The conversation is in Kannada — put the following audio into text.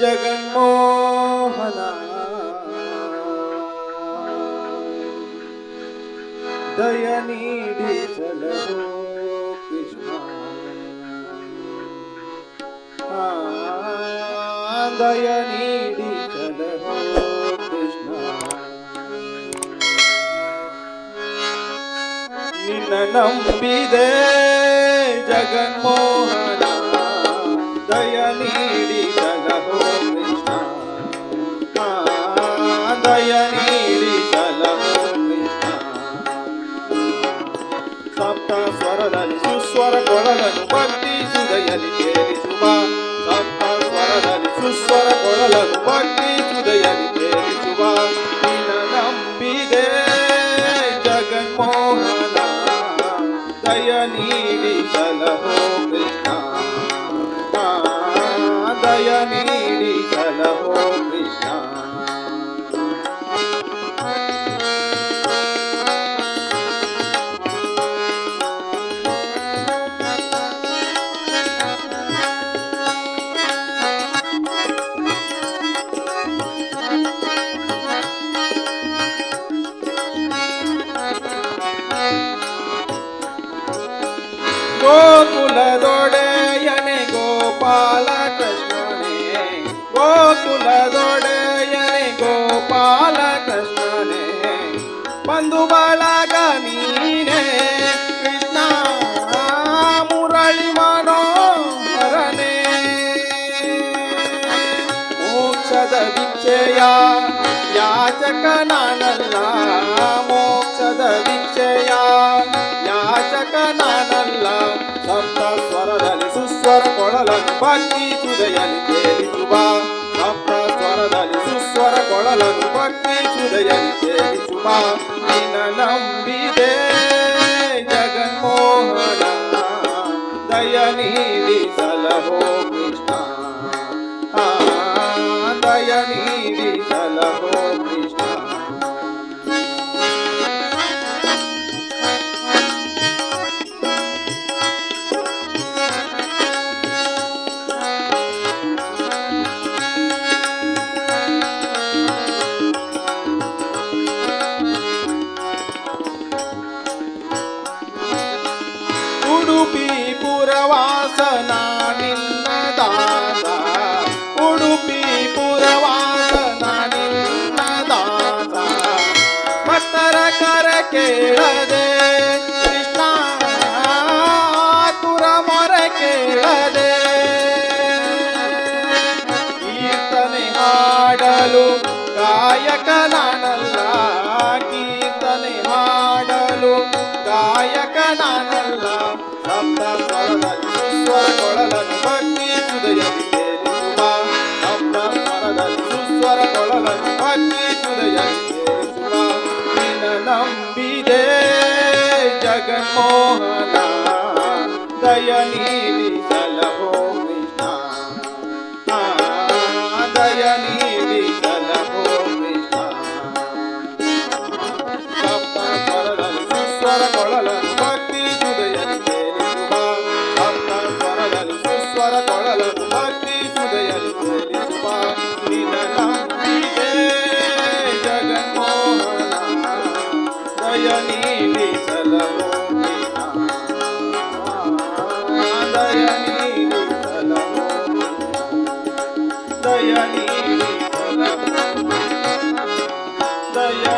जगन्मोहना दयनीधि चलो कृष्ण दयनीधि ನಿನ್ನ ನಂಬಿದೆ. ಜಗನ್ಮೋಹನ ದಯ ನೀಡಿ ಸಲಹೋ ಕೃಷ್ಣ. ದಯ ನೀಡಿ ಕೃಷ್ಣ. ಸಪ್ತ ಸ್ವರದಲ್ಲಿ ಸುಸ್ವರ ಕೊಳಲನ್ನು ಭಕ್ತಿ ಸುದಯಲಿ ಕೇಳಿಸುವ. ಸಪ್ತ ಸ್ವರದಲ್ಲಿ ಸುಸ್ವರ ಕೊಳಲನ್ನು ಭಕ್ತಿ ಸುದಯಲಿ ಗೋಕುಲದೊಡೆಯನೆ ಗೋಪಾಲ ಕೃಷ್ಣನೇ ಗೋಕುಲದೊಡೆಯನೆ ಗೋಪಾಲ ಕೃಷ್ಣನೇ ಬಂಧು ಬಳಗ ನೀನೇ ಕೃಷ್ಣ ಮುರಳಿ ಮನೋಹರನೇ. ಮೋಕ್ಷದ ಯಾಚಕ ಸಪ್ತ ಸ್ವರದಲ್ಲಿ ಸುಸ್ವರ ಕೊಳಲನ್ನು ಭಕ್ತಿ ಸುದಯಲಿ ಕೇಳಿಸುವ ಸಪ್ತ ಸ್ವರದಲ್ಲಿ ಸುಸ್ವರ ಕೊಳಲನ್ನು ಭಕ್ತಿ ಸುದಯಲಿ ಕೇಳಿಸುವ ನಿನ್ನ ನಂಬಿದೆ ಜಗನ್ಮೋಹನ ದಯ ನೀಡಿ ಸಲಹೋ ಕೃಷ್ಣ ಆ, ದಯ ನೀಡಿ ಸಲಹೋ ಪುರವಾಸನ ನಿನ್ನ ದಾಸ ಉಡುಪಿ ಪುರವಾಸನ ನಿನ್ನ ದಾಸ ಭಕ್ತರ ಕರ ಕೇಳದೆ, ಕೃಷ್ಣ ಕೀರ್ತನೆ ಹಾಡಲು ಗಾಯಕ ನಾನಲ್ಲ. ನಂಬಿದೆ ಜಗನ್ಮೋಹನ ದಯ ನೀಡಿ yeah